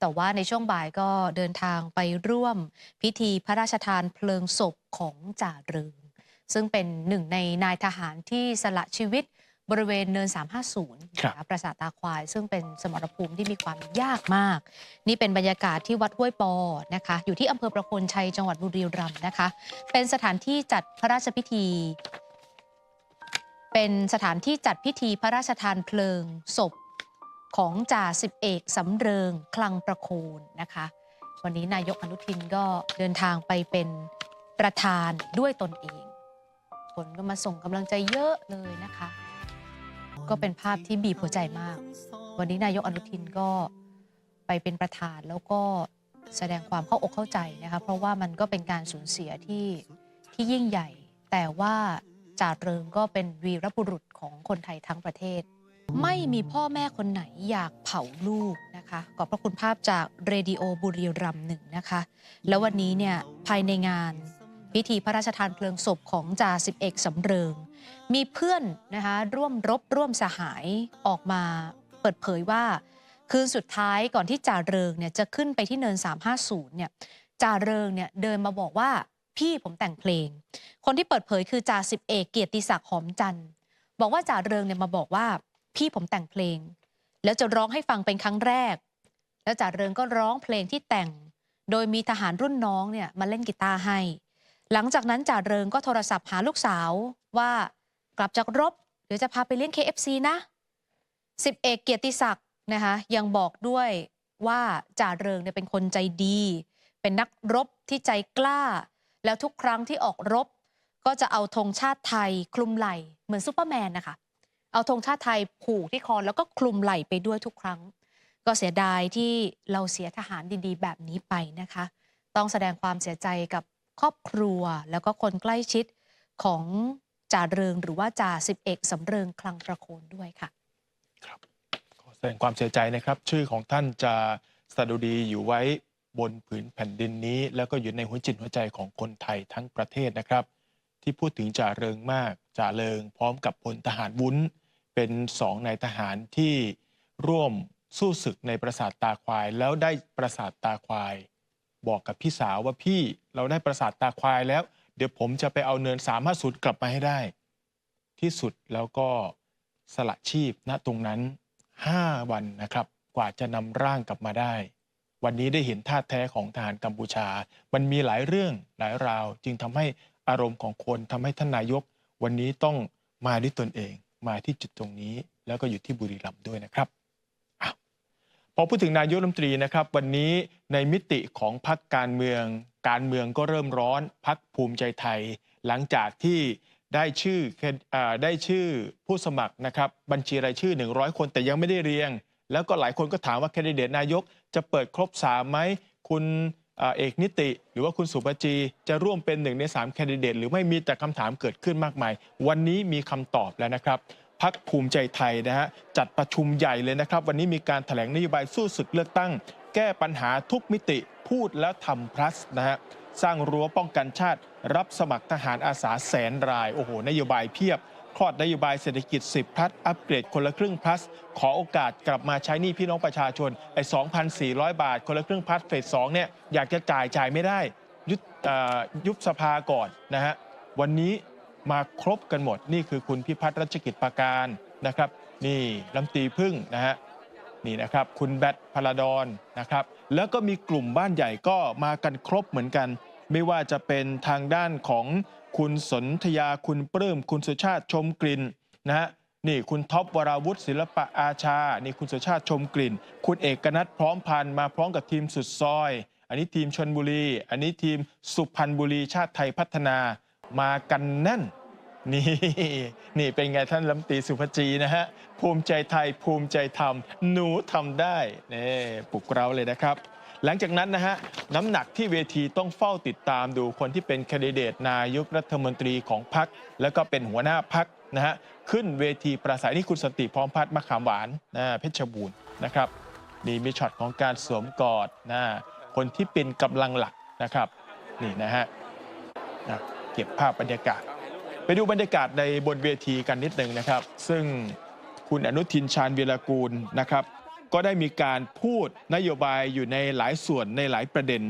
แต่ว่าในช่วงบ่ายก็เดินทางไปร่วมพิธีพระราชทานเพลิงศพของจ่าเริง ซึ่งเป็นหนึ่งในนายทหารที่สละชีวิตบริเวณเนิน 350ครับนะคะปราสาทตาควาย ซึ่งเป็นสมรภูมิที่มีความยากมาก นี่เป็นบรรยากาศที่วัดห้วยปอนะคะ อยู่ที่อำเภอประโคนชัยจังหวัดบุรีรัมย์นะคะ เป็นสถานที่จัดพระราชพิธี เป็นสถานที่จัดพิธีพระราชทานเพลิงศพ ของจ่าสิบเอกสำเริงคลังประโคนนะคะ วันนี้นายกอนุทินก็เดินทางไปเป็นประธานด้วยตนเองคนก็มาส่งกำลังใจเยอะเลยนะคะ ก็เป็นภาพที่บีบหัวใจมาก วันนี้นายกอนุทินก็ไปเป็นประธานแล้วก็แสดงความเข้าอกเข้าใจนะคะเพราะว่ามันก็เป็นการสูญเสียที่ที่ยิ่งใหญ่ แต่ว่าจ่าเริงก็เป็นวีรบุรุษของคนไทยทั้งประเทศ ไม่มีพ่อแม่คนไหนอยากเผาลูกนะคะขอบพระคุณภาพจากเรดิโอบุรีรัมย์หนึ่งนะคะ แล้ววันนี้เนี่ยภายในงานพิธีพระราชทานเพลิงศพของจ่าสิบเอกสำเริง มีเพื่อนนะคะร่วมรบร่วมสหายออกมาเปิดเผยว่า คืนสุดท้ายก่อนที่จ่าเริงเนี่ยจะขึ้นไปที่เนิน 350เนี่ยจ่าเริงเนี่ยเดินมาบอกว่าพี่ผมแต่งเพลง คนที่เปิดเผยคือจ่าสิบเอกเกียรติศักดิ์หอมจันทร์บอกว่าจ่าเริงเนี่ยมาบอกว่า พี่ผมแต่งเพลง แล้วจะร้องให้ฟังเป็นครั้งแรก แล้วจ่าเริงก็ร้องเพลงที่แต่ง โดยมีทหารรุ่นน้องเนี่ยมาเล่นกีตาร์ให้ หลังจากนั้นจ่าเริงก็โทรศัพท์หาลูกสาวว่ากลับจากรบเดี๋ยวจะพาไปเลี้ยง KFC นะสิบเอกเกียรติศักดิ์นะคะยังบอกด้วยว่าจ่าเริงเนี่ยเป็นคนใจดี เป็นนักรบที่ใจกล้า แล้วทุกครั้งที่ออกรบ ก็จะเอาธงชาติไทยคลุมไหล่เหมือนซูเปอร์แมนนะคะ เอาธงชาติไทยผูกที่คอแล้วก็คลุมไหล่ไปด้วยทุกครั้ง ก็เสียดายที่เราเสียทหารดีๆ แบบนี้ไปนะคะ ต้องแสดงความเสียใจกับครอบครัวแล้วก็คนใกล้ชิดของจ่าเริงหรือว่าจ่าสิบเอกสำเริงคลังประโคนด้วยค่ะ ครับขอแสดงความเสียใจนะครับ ชื่อของท่านจะสดุดีอยู่ไว้บนผืนแผ่นดินนี้ แล้วก็อยู่ในหัวจิตหัวใจของคนไทยทั้งประเทศนะครับ ที่พูดถึงจ่าเริงมาก จ่าเริง พร้อมกับพลทหารวุ้น เป็นสองนายทหารที่ร่วมสู้ศึกในปราสาทตาควาย แล้วได้ปราสาทตาควาย บอกกับพี่สาวว่าพี่เราได้ปราสาทตาควายแล้ว เดี๋ยวผมจะไปเอาเนิน350กลับมาให้ได้ ที่สุดแล้วก็สละชีพณตรงนั้น 5 วันนะครับ กว่าจะนำร่างกลับมาได้ วันนี้ได้เห็นท่าแท้ของทหารกัมพูชา มันมีหลายเรื่องหลายราว จึงทำให้อารมณ์ของคนทำให้ท่านนายก วันนี้ต้องมาด้วยตนเอง มาที่จุดตรงนี้ แล้วก็อยู่ที่บุรีรัมย์ด้วยนะครับอพอพูดถึงนายกรัฐมนตรีนะครับ วันนี้ในมิติของพักการเมือง การเมืองก็เริ่มร้อนพักภูมิใจไทย หลังจากที่ได้ชื่ออได้ชื่อผู้สมัครนะครับ บัญชีรายชื่อ 100 คนแต่ยังไม่ได้เรียง แล้วก็หลายคนก็ถามว่าแคนดิเดตนายกจะเปิดครบ3ไหมคุณ เอกนิติ หรือว่าคุณสุภจีจะร่วมเป็นหนึ่งใน3แคนดิเดตหรือไม่มีแต่คำถามเกิดขึ้นมากมาย วันนี้มีคำตอบแล้วนะครับพักภูมิใจไทยนะฮะจัดประชุมใหญ่เลยนะครับ วันนี้มีการแถลงนโยบายสู้ศึกเลือกตั้ง แก้ปัญหาทุกมิติพูดแล้วทำ plus นะฮะสร้างรั้วป้องกันชาติ รับสมัครทหารอาสาแสนราย โอ้โห นโยบายเพียบ คลอดนโยบายเศรษฐกิจ 10 plus อัปเกรดคนละครึ่ง plus ขอโอกาสกลับมาใช้หนี้พี่น้องประชาชนไอ้2,400 บาท คนละครึ่ง plus เฟส2เนี่ยอยากจะจ่ายจ่ายไม่ได้ยุบยุบสภาก่อนนะฮะวันนี้มาครบกันหมดนี่คือคุณพิพัฒน์รัชกิจประการนะครับ นี่ลำตีพึ่งนะฮะนี่นะครับคุณแบทพลาดอนนะครับ แล้วก็มีกลุ่มบ้านใหญ่ก็มากันครบเหมือนกัน ไม่ว่าจะเป็นทางด้านของ คุณสนธยาคุณปลื้มคุณสุชาติชมกลิ่นนะฮะนี่คุณท็อปวราวุฒิศิลปะอาชา นี่คุณสุชาติชมกลิ่น คุณเอกนัทพร้อมพันมาพร้อมกับทีมสุดซอย อันนี้ทีมชนบุรี อันนี้ทีมสุพรรณบุรีชาติไทยพัฒนามากันแน่นนี่นี่เป็นไงท่านลำตีสุภจีนะฮะ ภูมิใจไทยภูมิใจทำหนูทำได้นี่ปลุกเราเลยนะครับ หลังจากนั้นนะฮะน้ำหนักที่เวทีต้องเฝ้าติดตามดูคนที่เป็นแคนดิเดตนายกรัฐมนตรีของพรรคแล้วก็เป็นหัวหน้าพรรคนะฮะขึ้นเวทีประสัยนี่คุณสนติพร้อมพัฒน์มะขามหวานนะเพชรบูรณ์นะครับนี่มีช็อตของการสวมกอดนะคนที่เป็นกำลังหลักนะครับนี่นะฮะนะเก็บภาพบรรยากาศ ไปดูบรรยากาศในบนเวทีกันนิดหนึ่งนะครับ ซึ่งคุณอนุทินชาญวีรกูลนะครับ ก็ได้มีการพูดนโยบายอยู่ในหลายส่วนในหลายประเด็น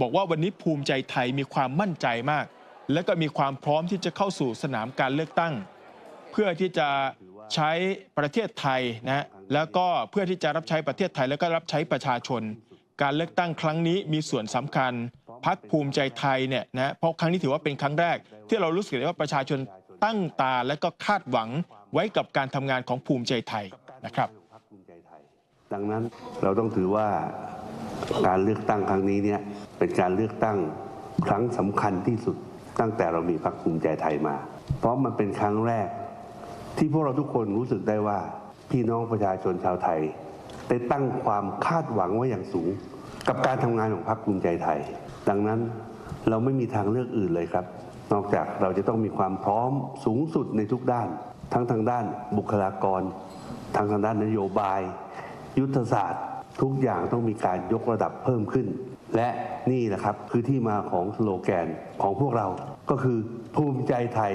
บอกว่าวันนี้ภูมิใจไทยมีความมั่นใจมาก และก็มีความพร้อมที่จะเข้าสู่สนามการเลือกตั้ง เพื่อที่จะใช้ประเทศไทยนะแล้วก็เพื่อที่จะรับใช้ประเทศไทยแล้วก็รับใช้ประชาชน การเลือกตั้งครั้งนี้มีส่วนสำคัญพักภูมิใจไทยเนี่ยนะเพราะครั้งนี้ถือว่าเป็นครั้งแรก ที่เรารู้สึกได้ว่าประชาชนตั้งตาและก็คาดหวังไว้กับการทำงานของภูมิใจไทยนะครับ ดังนั้นเราต้องถือว่าการเลือกตั้งครั้งนี้เนี่ยเป็นการเลือกตั้งครั้งสำคัญที่สุดตั้งแต่เรามีพรรคภูมิใจไทยมา เพราะมันเป็นครั้งแรก ที่พวกเราทุกคนรู้สึกได้ว่า พี่น้องประชาชนชาวไทย ได้ตั้งความคาดหวังไว้อย่างสูง กับการทำงานของพรรคภูมิใจไทย ดังนั้นเราไม่มีทางเลือกอื่นเลยครับ นอกจากเราจะต้องมีความพร้อมสูงสุดในทุกด้าน ทั้งทางด้านบุคลากรทางทางด้านนโยบาย ยุทธศาสตร์ ทุกอย่างต้องมีการยกระดับเพิ่มขึ้น และนี่แหละครับคือที่มาของสโลแกนของพวกเราก็คือภูมิใจไทย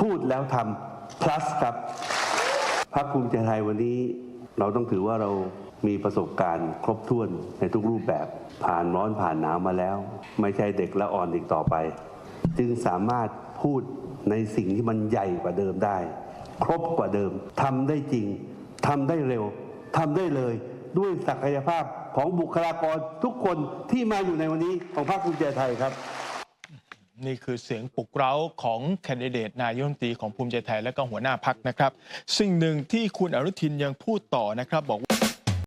พูดแล้วทำ plus ครับพรรคภูมิใจไทยวันนี้เราต้องถือว่าเรามีประสบการณ์ครบถ้วนในทุกรูปแบบ ผ่านร้อนผ่านหนาวมาแล้ว ไม่ใช่เด็กและอ่อนอีกต่อไป จึงสามารถพูดในสิ่งที่มันใหญ่กว่าเดิมได้ ครบกว่าเดิมทำได้จริงทำได้เร็ว ทำได้เลย ด้วยศักยภาพของบุคลากรทุกคนที่มาอยู่ในวันนี้ของพรรคภูมิใจไทยครับ นี่คือเสียงปลุกเร้าของแคนดิเดตนายกรัฐมนตรีของภูมิใจไทยและก็หัวหน้าพักนะครับ สิ่งหนึ่งที่คุณอนุทินยังพูดต่อนะครับบอกว่า